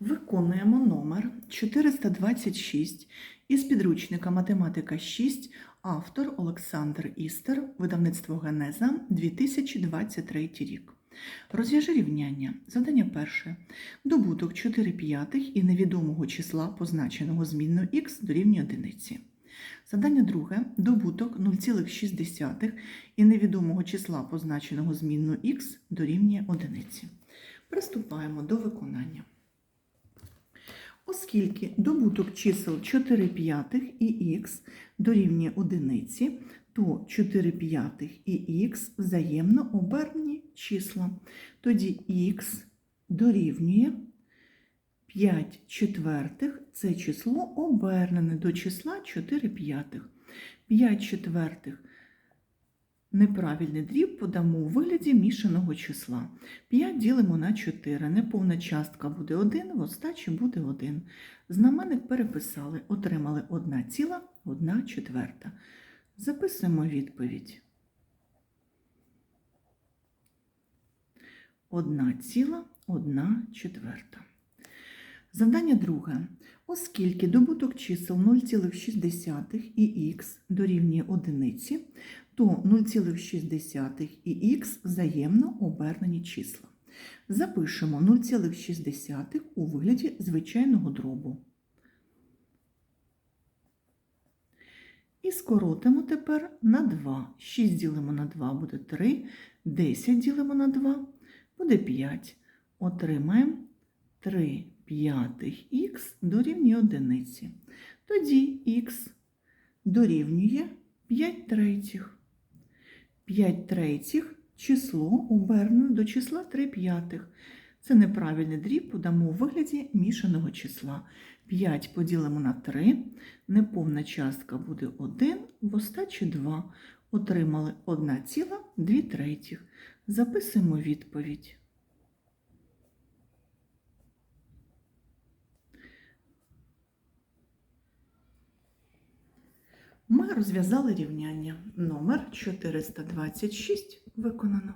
Виконуємо номер 426 із підручника Математика 6, автор Олександр Істер, видавництво Генеза 2023 рік. Розв'яжи рівняння. Завдання перше. Добуток 4 п'ятих і невідомого числа, позначеного змінною х дорівнює одиниці. Завдання друге. Добуток 0,6 і невідомого числа, позначеного змінною х дорівнює одиниці. Приступаємо до виконання. Оскільки добуток чисел 4 п'ятих і х дорівнює одиниці, то 4 п'ятих і х взаємно обернені числа. Тоді х дорівнює 5 четвертих – це число обернене до числа 4 п'ятих. 5 четвертих неправильний дріб подамо у вигляді мішаного числа. 5 ділимо на 4. Неповна частка буде 1, в остачі буде 1. Знаменник переписали, отримали 1 ціла, 1 четверта. Записуємо відповідь. 1 ціла, 1 четверта. Завдання друге. Оскільки добуток чисел 0,6 і х дорівнює одиниці, то 0,6 і х взаємно обернені числа. Запишемо 0,6 у вигляді звичайного дробу. І скоротимо тепер на 2. 6 ділимо на 2 буде 3, 10 ділимо на 2 буде 5. Отримаємо 3 п'ятих х дорівнює одиниці. Тоді х дорівнює 5 третіх. 5 третіх число обернено до числа 3 п'ятих. Це неправильний дріб подамо у вигляді мішаного числа. 5 поділимо на 3, неповна частка буде 1, в остачі 2. Отримали 1 ціла 2 третіх. Записуємо відповідь. Ми розв'язали рівняння. Номер 426 виконано.